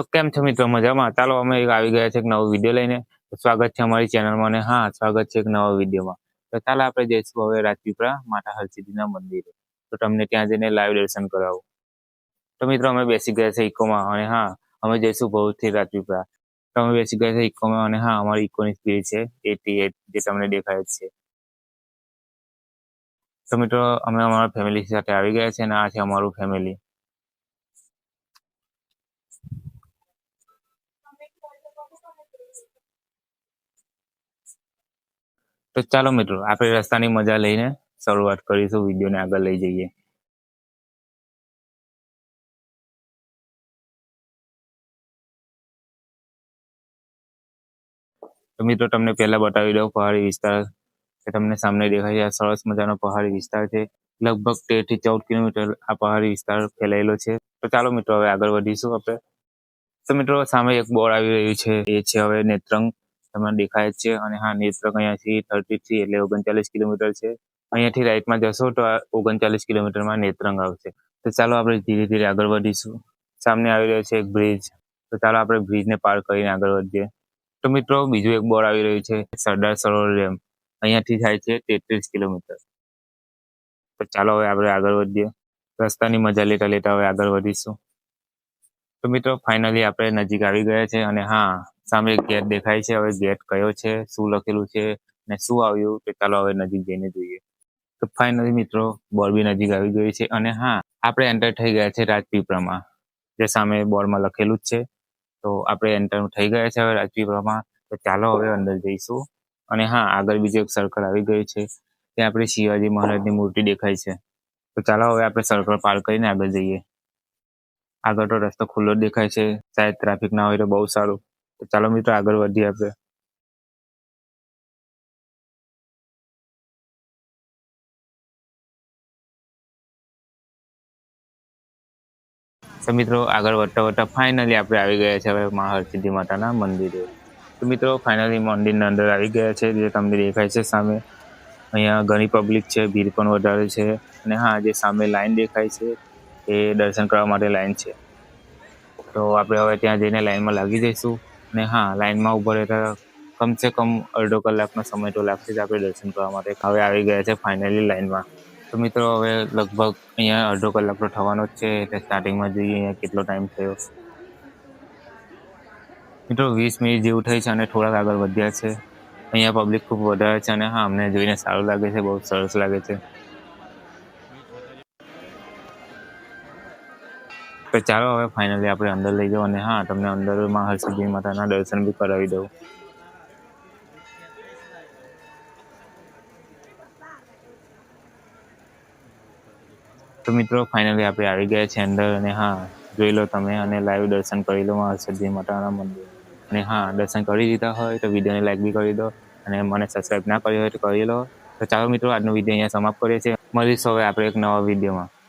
તો કેમ છો મિત્રો? મજામાં? ચાલો અમે આવી ગયા છે એક નવો વીડિયો લઈને. સ્વાગત છે અમારી ચેનલમાં અને હા, સ્વાગત છે એક નવા વિડીયોમાં. તો ચાલો આપણે જઈશું હવે રાજપીપળા માતા હરસિદ્ધિના મંદિરે. તો તમને ત્યાં જઈને લાઈવ દર્શન કરાવું. તો મિત્રો અમે બેસી ગયા છે ઇકોમાં અને હા, અમે જઈશું ભવથી રાજપીપળા. તો અમે બેસી ગયા છે ઇકોમાં અને હા, અમારી ઇકોની સ્પીડ છે, એટી એટ, જે તમને દેખાય છે. તો મિત્રો અમે અમારા ફેમિલી સાથે આવી ગયા છે અને આ છે અમારું ફેમિલી તો ચાલો મિત્રો, આપણે રસ્તાની મજા લઈને શરૂઆત કરીશું. વિડીયોને આગળ લઈ જઈએ. તો મિત્રો, તમને પહેલા બતાવી દઉં, પહાડી વિસ્તાર કે તમને સામે દેખાય છે. આ સરસ મજાનો પહાડી વિસ્તાર છે. લગભગ તેરથી ચૌદ કિલોમીટર આ પહાડી વિસ્તાર ફેલાયેલો છે. તો ચાલો મિત્રો, હવે આગળ વધીશું આપણે. તો મિત્રો, સામે એક બોર્ડ આવી રહ્યું છે. એ છે હવે નેત્રંગ. તમને દેખાય જ છે અને હા નેત્રંગ અહીંયાથી થર્ટી થ્રી એટલે ઓગણચાલીસ કિલોમીટર છે. અહીંયાથી રાઈટમાં જશો તો ઓગણચાલીસ કિલોમીટરમાં નેત્રંગ આવશે. તો ચાલો આપણે ધીરે ધીરે આગળ વધીશું. સામે આવી રહ્યો છે એક બ્રિજ. તો ચાલો આપણે બ્રિજને પાર કરીને આગળ વધીએ. તો મિત્રો, બીજું એક બોર્ડ આવી રહ્યું છે, સરદાર સરોવર ડેમ. અહીંયાથી થાય છે તેત્રીસ કિલોમીટર. તો ચાલો હવે આપણે આગળ વધીએ. રસ્તાની મજા લેતા લેતા હવે આગળ વધીશું. તો મિત્રો, ફાઇનલી આપણે નજીક આવી ગયા છે અને હા સામે એક ગેટ દેખાય છે. હવે ગેટ કયો છે? શું લખેલું છે? ને શું આવ્યું? તે ચાલો હવે નજીક જઈને જોઈએ. તો ફાઇનલી મિત્રો બોર્ડ બી નજીક આવી ગયું છે. અને હા, આપણે એન્ટર થઈ ગયા છે રાજપીપળામાં, જે સામે બોર્ડમાં લખેલું જ છે. તો આપણે એન્ટર થઈ ગયા છે હવે રાજપીપળામાં. તો ચાલો હવે અંદર જઈશું. અને હા, આગળ બીજું એક સર્કલ આવી ગયું છે. ત્યાં આપણે શિવાજી મહારાજની મૂર્તિ દેખાય છે. તો ચાલો હવે આપણે સર્કલ પાર કરીને આગળ જઈએ. આગળ તો રસ્તો ખુલ્લો દેખાય છે. શાયદ ટ્રાફિક ના હોય તો બહુ સારું. તો ચાલો મિત્રો આગળ વધીએ આપણે. તો મિત્રો આગળ વધતા વધતા ફાઇનલી આપણે આવી ગયા છે હવે મહાહરસિદ્ધિ માતાના મંદિરે. તો મિત્રો ફાઇનલી મંદિરની અંદર આવી ગયા છે. જે તમને દેખાય છે સામે. અહીંયા ઘણી પબ્લિક છે, ભીડ પણ વધારે છે. અને હા, જે સામે લાઈન દેખાય છે, એ દર્શન કરવા માટે લાઈન છે. તો આપણે હવે ત્યાં જઈને લાઈનમાં લાગી જઈશું. અને હા, લાઈનમાં ઊભો રહેતા કમસે કમ અડધો કલાકનો સમય તો લાગશે જ આપણે દર્શન કરવા માટે. હવે આવી ગયા છે ફાઇનલી લાઈનમાં. તો મિત્રો, હવે લગભગ અહીંયા અડધો કલાક તો થવાનો જ છે, એટલે સ્ટાર્ટિંગમાં જોઈએ અહીંયા કેટલો ટાઈમ થયો. મિત્રો, વીસ મિનિટ જેવું થઈ છે અને થોડાક આગળ વધ્યા છે. અહીંયા પબ્લિક ખૂબ વધારે છે અને હા, અમને જોઈને સારું લાગે છે, બહુ સરસ લાગે છે. તો ચાલો હવે ફાઇનલી આપણે અંદર લઈ જાઓ અને હા, તમને અંદરમાં હરસિદ્ધિ માતાના દર્શન બી કરાવી દઉં. તો મિત્રો ફાઇનલી આપણે આવી ગયા છે અંદર અને હા, જોઈ લો તમે અને લાઈવ દર્શન કરી લો હરસિદ્ધિ માતાના મંદિર. અને હા, દર્શન કરી દીધા હોય તો વિડીયોને લાઈક બી કરી દો અને મને સબસ્ક્રાઈબ ના કર્યો હોય તો કરી લો. તો ચાલો મિત્રો, આજનો વીડિયો અહીંયા સમાપ્ત કરીએ છીએ. મળીશું હવે આપણે એક નવા વિડીયોમાં.